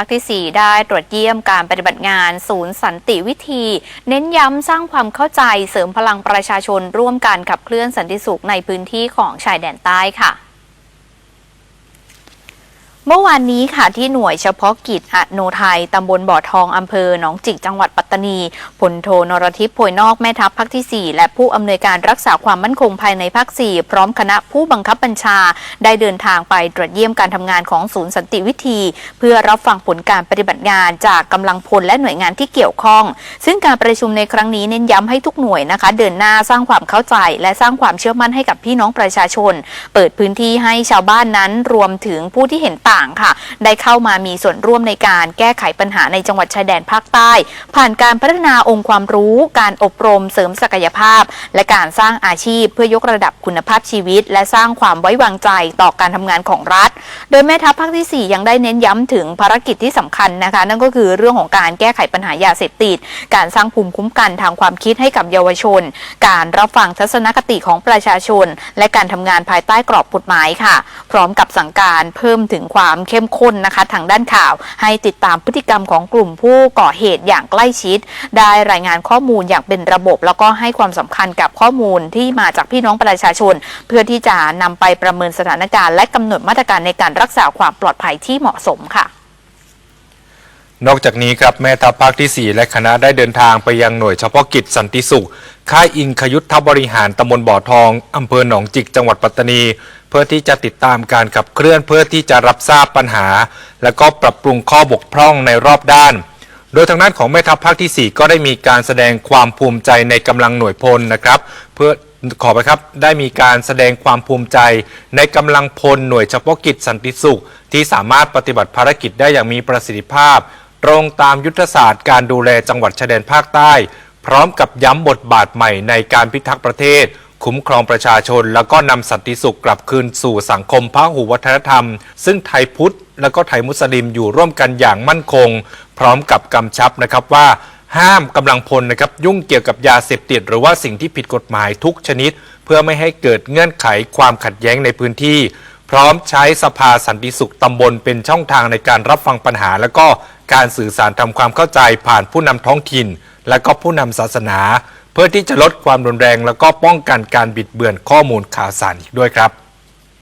ภาคที่ 4 ได้ตรวจเยี่ยมการปฏิบัติงาน ศูนย์สันติวิธี เน้นย้ำสร้างความเข้าใจเสริมพลังประชาชนร่วมกันขับเคลื่อนสันติสุขในพื้นที่ของชายแดนใต้ค่ะ เมื่อวานนี้ค่ะที่หน่วยเฉพาะกิจอโนไทยตำบลบ่อทองอำเภอหนองจิกจังหวัดปัตตานีพลโทนรทิพย์โพยนอกแม่ทัพภาคที่ 4 และผู้อำนวยการรักษาความมั่นคงภายในภาค 4 พร้อมคณะผู้บังคับบัญชา ได้เดินทางไปตรวจเยี่ยมการทำงานของศูนย์สันติวิธี เพื่อรับฟังผลการปฏิบัติงานจากกำลังพลและหน่วยงานที่เกี่ยวข้อง ซึ่งการประชุมในครั้งนี้เน้นย้ำให้ทุกหน่วยนะคะ เดินหน้าสร้างความเข้าใจ และสร้างความเชื่อมั่นให้กับพี่น้องประชาชน เปิดพื้นที่ให้ชาวบ้านนั้นรวมถึงผู้ที่เห็นต่างค่ะ ได้เข้ามามีส่วนร่วมในการแก้ไขปัญหาในจังหวัดชายแดนภาคใต้ ผ่านการพัฒนาองค์ความรู้ การอบรมเสริมศักยภาพ และการสร้างอาชีพเพื่อยกระดับคุณภาพชีวิต และสร้างความไว้วางใจต่อการทำงานของรัฐ โดยแม่ทัพภาคที่ 4 ยังได้เน้นย้ำถึงภารกิจที่สำคัญนะคะ นั่นก็คือเรื่องของการแก้ไขปัญหายาเสพติด การสร้างภูมิคุ้มกันทางความคิดให้กับเยาวชน การรับฟังทัศนคติของประชาชน และการทำงานภายใต้กรอบกฎหมายค่ะ พร้อมกับสั่งการเพิ่มถึงความสามเข้มข้นนะคะ ทางด้านข่าว ให้ติดตามพฤติกรรมของกลุ่มผู้ก่อเหตุอย่างใกล้ชิด ได้รายงานข้อมูลอย่างเป็นระบบ แล้วก็ให้ความสำคัญกับข้อมูลที่มาจากพี่น้องประชาชน เพื่อที่จะนำไปประเมินสถานการณ์และกำหนดมาตรการในการรักษาความปลอดภัยที่เหมาะสมค่ะนอกจากนี้ครับแม่ทัพภาคที่ 4 และคณะได้เดินทางไปยังหน่วยเฉพาะกิจสันติสุข ค่ายอิงคยุทธบริหารตำบลบ่อทองอำเภอหนองจิกจังหวัดปัตตานี เพื่อที่จะติดตามการขับเคลื่อนเพื่อที่จะรับทราบปัญหา และก็ปรับปรุงข้อบกพร่องในรอบด้าน โดยทางด้านของแม่ทัพภาคที่ 4 ก็ได้มีการแสดงความภูมิใจในกำลังหน่วยพลนะครับ เพื่อขอไปครับได้มีการแสดงความภูมิใจ ในกำลังพลหน่วยเฉพาะกิจสันติสุข ที่สามารถปฏิบัติภารกิจได้อย่างมีประสิทธิภาพ ตรงตามยุทธศาสตร์การดูแลจังหวัดชายแดนภาคใต้ พร้อมกับย้ำบทบาทใหม่ในการพิทักษ์ประเทศ คุ้มครองประชาชน แล้วก็นำสันติสุขกลับคืนสู่สังคมพหุวัฒนธรรม ซึ่งไทยพุทธและก็ไทยมุสลิมอยู่ร่วมกันอย่างมั่นคง พร้อมกับกำชับนะครับว่าห้ามกำลังพลนะครับยุ่งเกี่ยวกับยาเสพติด หรือว่าสิ่งที่ผิดกฎหมายทุกชนิด เพื่อไม่ให้เกิดเงื่อนไขความขัดแย้งในพื้นที่ พร้อมใช้สภาสันติสุขตำบลเป็นช่องทางในการรับฟังปัญหา และก็การสื่อสารทำความเข้าใจผ่านผู้นำท้องถิ่น และก็ผู้นำศาสนา พื่อที่จะลดความรุนแรง แล้วก็ป้องกันการบิดเบือนข้อมูลข่าวสารอีกด้วยครับ